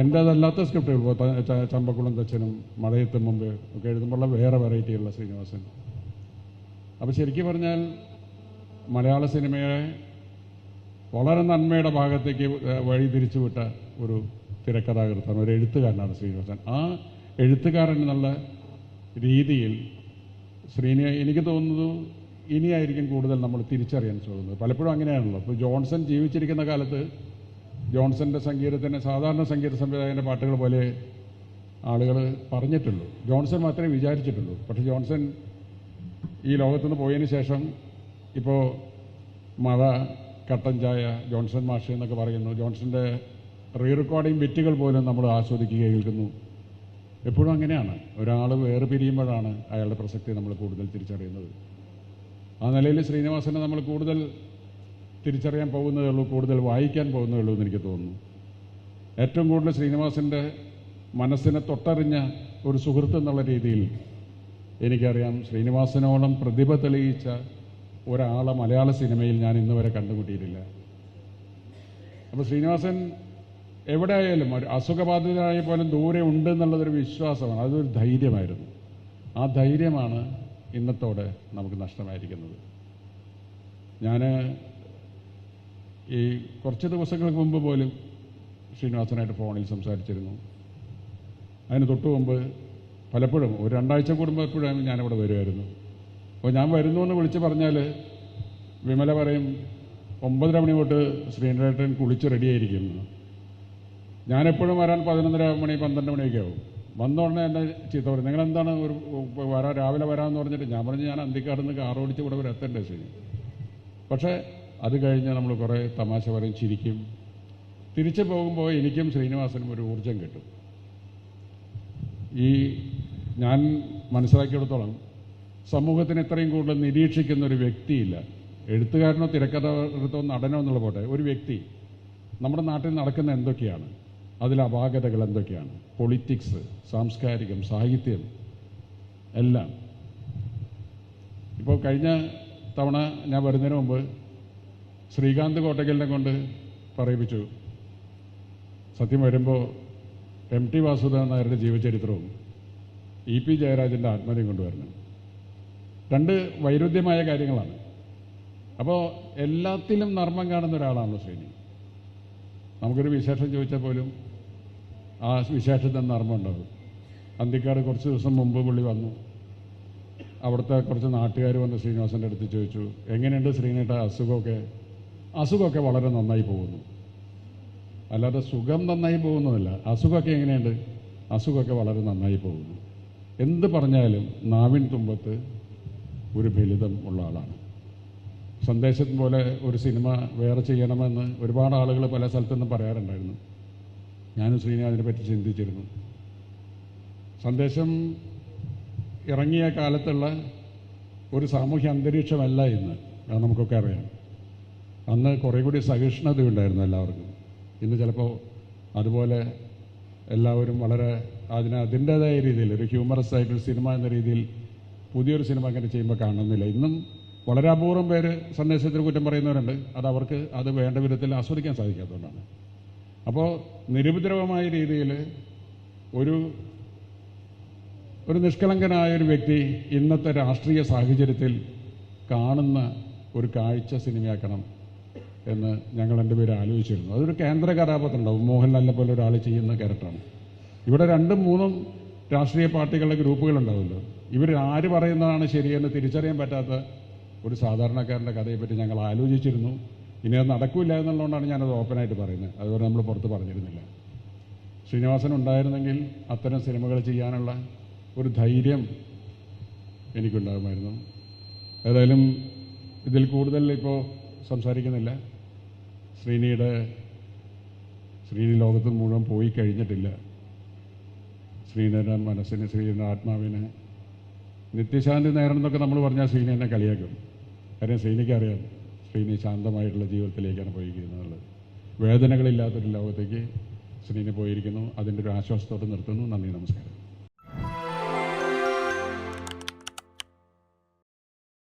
എന്റേതല്ലാത്ത സ്ക്രിപ്റ്റുകൾ ചമ്പക്കുളം തച്ചനും മഴയത്തും മുമ്പ് ഒക്കെ എഴുതുമ്പോഴുള്ള വേറെ വെറൈറ്റിയുള്ള ശ്രീനിവാസൻ. അപ്പോൾ ശരിക്കും പറഞ്ഞാൽ മലയാള സിനിമയെ വളരെ നന്മയുടെ ഭാഗത്തേക്ക് വഴിതിരിച്ചുവിട്ട വഴി തിരിച്ചു ഒരു തിരക്കഥാകൃത്താണ് ഒരു എഴുത്തുകാരനാണ് ശ്രീനിവാസൻ. ആ എഴുത്തുകാരൻ എന്നുള്ള രീതിയിൽ ശ്രീനി എനിക്ക് തോന്നുന്നു ഇനിയായിരിക്കും കൂടുതൽ നമ്മൾ തിരിച്ചറിയാൻ ശ്രമിക്കുന്നത് പലപ്പോഴും അങ്ങനെയാണല്ലോ. ഇപ്പോൾ ജോൺസൺ ജീവിച്ചിരിക്കുന്ന കാലത്ത് ജോൺസന്റെ സംഗീതത്തിന് സാധാരണ സംഗീത സംവിധായകന്റെ പാട്ടുകൾ പോലെ ആളുകൾ പറഞ്ഞിട്ടുള്ളൂ. ജോൺസൺ മാത്രമേ വിചാരിച്ചിട്ടുള്ളൂ. പക്ഷെ ജോൺസൺ ഈ ലോകത്തുനിന്ന് പോയതിന് ശേഷം ഇപ്പോൾ മഴ കട്ടൻ ചായ ജോൺസൺ മാഷ് എന്നൊക്കെ പറയുന്നു. ജോൺസന്റെ റീ റെക്കോർഡിംഗ് ബിറ്റുകൾ പോലും നമ്മൾ ആസ്വദിക്കുക കേൾക്കുന്നു. എപ്പോഴും അങ്ങനെയാണ്. ഒരാൾ വേറെ പിരിയുമ്പോഴാണ് അയാളുടെ പ്രസക്തി നമ്മൾ കൂടുതൽ തിരിച്ചറിയുന്നത്. ആ നിലയിൽ ശ്രീനിവാസനെ നമ്മൾ കൂടുതൽ തിരിച്ചറിയാൻ പോകുന്നതേ ഉള്ളൂ കൂടുതൽ വായിക്കാൻ പോകുന്നതേ ഉള്ളൂ എന്ന് എനിക്ക് തോന്നുന്നു. ഏറ്റവും കൂടുതൽ ശ്രീനിവാസിന്റെ മനസ്സിനെ തൊട്ടറിഞ്ഞ ഒരു സുഹൃത്ത് എന്നുള്ള രീതിയിൽ എനിക്കറിയാം ശ്രീനിവാസനോളം പ്രതിഭ തെളിയിച്ച ഒരാളെ മലയാള സിനിമയിൽ ഞാൻ ഇന്ന് വരെ കണ്ടുമുട്ടിയിട്ടില്ല. അപ്പോൾ ശ്രീനിവാസൻ എവിടെ ആയാലും ഒരു അസുഖബാധിതരായ പോലും ദൂരെ ഉണ്ട് എന്നുള്ളതൊരു വിശ്വാസമാണ്. അതൊരു ധൈര്യമായിരുന്നു. ആ ധൈര്യമാണ് ഇന്നത്തോടെ നമുക്ക് നഷ്ടമായിരിക്കുന്നത്. ഞാൻ ഈ കുറച്ച് ദിവസങ്ങൾക്ക് മുമ്പ് പോലും ശ്രീനിവാസനായിട്ട് ഫോണിൽ സംസാരിച്ചിരുന്നു. അതിന് തൊട്ട് മുമ്പ് പലപ്പോഴും ഒരു രണ്ടാഴ്ച കൂടുമ്പോൾ എപ്പോഴും ഞാനിവിടെ വരുമായിരുന്നു. അപ്പോൾ ഞാൻ വരുന്നു എന്ന് വിളിച്ച് പറഞ്ഞാൽ വിമല പറയും ഒമ്പതര മണി തൊട്ട് ശ്രീനേട്ടൻ കുളിച്ച് റെഡിയായിരിക്കുന്നു. ഞാനെപ്പോഴും വരാൻ പതിനൊന്നര മണി പന്ത്രണ്ട് മണിയൊക്കെ ആവും. വന്ന ഉടനെ എന്നെ ചീത്ത പറയും നിങ്ങൾ എന്താണ് ഒരു വരാ രാവിലെ വരാമെന്ന് പറഞ്ഞിട്ട്? ഞാൻ പറഞ്ഞു ഞാൻ അന്തിക്കാട് നിന്ന് കാർ ഓടിച്ച് ഇവിടെ വരെ എത്തേണ്ടേ പക്ഷേ അത് കഴിഞ്ഞാൽ നമ്മൾ കുറേ തമാശ പറയും ചിരിക്കും. തിരിച്ചു പോകുമ്പോൾ എനിക്കും ശ്രീനിവാസനും ഒരു ഊർജം കിട്ടും. ഈ ഞാൻ മനസ്സിലാക്കിയെടുത്തോളം സമൂഹത്തിന് ഇത്രയും കൂടുതൽ നിരീക്ഷിക്കുന്ന ഒരു വ്യക്തിയില്ല. എഴുത്തുകാരനോ തിരക്കഥാകൃത്തോ നടനോ എന്നുള്ള പോട്ടെ ഒരു വ്യക്തി നമ്മുടെ നാട്ടിൽ നടക്കുന്ന എന്തൊക്കെയാണ്? അതിൽ അപാകതകൾ എന്തൊക്കെയാണ്? പൊളിറ്റിക്സ് സാംസ്കാരികം സാഹിത്യം എല്ലാം. ഇപ്പോൾ കഴിഞ്ഞ തവണ ഞാൻ വരുന്നതിന് മുമ്പ് ശ്രീകാന്ത് കോട്ടക്കലിനെ കൊണ്ട് പറയിപ്പിച്ചു. സത്യം വരുമ്പോൾ എം ടി വാസുദേവൻ നായരുടെ ജീവചരിത്രവും ഇ പി ജയരാജന്റെ ആത്മഹത്യം കൊണ്ടുവരണം രണ്ട് വൈരുദ്ധ്യമായ കാര്യങ്ങളാണ്. അപ്പോൾ എല്ലാത്തിലും നർമ്മം കാണുന്ന ഒരാളാണല്ലോ ശ്രീനി. നമുക്കൊരു വിശേഷം ചോദിച്ചാൽ പോലും ആ വിശേഷത്തിന് നർമ്മം ഉണ്ടാവും. അന്തിക്കാട് കുറച്ച് ദിവസം മുമ്പ് പുള്ളി വന്നു. അവിടുത്തെ കുറച്ച് നാട്ടുകാർ വന്ന് ശ്രീനിവാസന്റെ അടുത്ത് ചോദിച്ചു എങ്ങനെയുണ്ട് ശ്രീനേട്ട അസുഖമൊക്കെ? അസുഖമൊക്കെ വളരെ നന്നായി പോകുന്നു. അല്ലാതെ സുഖം നന്നായി പോകുന്നതല്ല. അസുഖമൊക്കെ എങ്ങനെയുണ്ട്? അസുഖമൊക്കെ വളരെ നന്നായി പോകുന്നു. എന്ത് പറഞ്ഞാലും നാവിൻ തുമ്പത്ത് ഒരു ഫലിതം ഉള്ള ആളാണ്. സന്ദേശം പോലെ ഒരു സിനിമ വേറെ ചെയ്യണമെന്ന് ഒരുപാട് ആളുകൾ പല സ്ഥലത്തുനിന്നും പറയാറുണ്ടായിരുന്നു. ഞാനും ശ്രീനി പറ്റി ചിന്തിച്ചിരുന്നു. സന്ദേശം ഇറങ്ങിയ കാലത്തുള്ള ഒരു സാമൂഹ്യ അന്തരീക്ഷമല്ല ഇന്ന്. നമുക്കൊക്കെ അറിയാം. അന്ന് കുറേ കൂടി സഹിഷ്ണുത ഉണ്ടായിരുന്നു എല്ലാവർക്കും. ഇന്ന് ചിലപ്പോൾ അതുപോലെ എല്ലാവരും വളരെ അതിന് അതിന്റേതായ രീതിയിൽ ഒരു ഹ്യൂമറസ് ആയിട്ടൊരു സിനിമ എന്ന രീതിയിൽ പുതിയൊരു സിനിമ അങ്ങനെ ചെയ്യുമ്പോൾ കാണുന്നില്ല. ഇന്നും വളരെ അപൂർവം പേര് സന്ദേശത്തിന് കുറ്റം പറയുന്നവരുണ്ട്. അത് അവർക്ക് അത് വേണ്ട വിധത്തിൽ ആസ്വദിക്കാൻ സാധിക്കാത്തതുകൊണ്ടാണ്. അപ്പോൾ നിരുപദ്രവമായ രീതിയിൽ ഒരു ഒരു നിഷ്കളങ്കനായ ഒരു വ്യക്തി ഇന്നത്തെ രാഷ്ട്രീയ സാഹചര്യത്തിൽ കാണുന്ന ഒരു കാഴ്ച സിനിമയാക്കണം. എന്ന് ഞങ്ങൾ എന്റെ പേര് ആലോചിച്ചിരുന്നു. അതൊരു കേന്ദ്ര കഥാപാത്രം ഉണ്ടാവും മോഹൻലാലിനെ പോലെ ഒരാൾ ചെയ്യുന്ന ക്യാരക്ടറാണ്. ഇവിടെ രണ്ടും മൂന്നും രാഷ്ട്രീയ പാർട്ടികളുടെ ഗ്രൂപ്പുകളുണ്ടാവുമല്ലോ. ഇവർ ആര് പറയുന്നതാണ് ശരിയെന്ന് തിരിച്ചറിയാൻ പറ്റാത്ത ഒരു സാധാരണക്കാരന്റെ കഥയെപ്പറ്റി ഞങ്ങൾ ആലോചിച്ചിരുന്നു. ഇനി അത് നടക്കില്ല എന്നുള്ളതുകൊണ്ടാണ് ഞാനത് ഓപ്പണായിട്ട് പറയുന്നത്. അതുപോലെ നമ്മൾ പുറത്ത് പറഞ്ഞിരുന്നില്ല. ശ്രീനിവാസൻ ഉണ്ടായിരുന്നെങ്കിൽ അത്തരം സിനിമകൾ ചെയ്യാനുള്ള ഒരു ധൈര്യം എനിക്കുണ്ടാകുമായിരുന്നു. ഏതായാലും ഇതിൽ കൂടുതൽ ഇപ്പോൾ സംസാരിക്കുന്നില്ല. ശ്രീനിയുടെ ശ്രീനി ലോകത്ത് മുഴുവൻ പോയി കഴിഞ്ഞിട്ടില്ല. ശ്രീനിയുടെ മനസ്സിന് ശ്രീനിയുടെ ആത്മാവിന്. നിത്യശാന്തി നേരണം എന്നൊക്കെ നമ്മൾ പറഞ്ഞാൽ ശ്രീനി എന്നെ കളിയാക്കും. കാര്യം ശ്രീനിക്ക് അറിയാം ശ്രീനി ശാന്തമായിട്ടുള്ള ജീവിതത്തിലേക്കാണ് പോയിരിക്കുന്നത് വേദനകളില്ലാത്തൊരു ലോകത്തേക്ക് ശ്രീനി പോയിരിക്കുന്നു. അതിന്റെ ഒരു ആശ്വാസത്തോടെ നിർത്തുന്നു. നന്ദി നമസ്കാരം.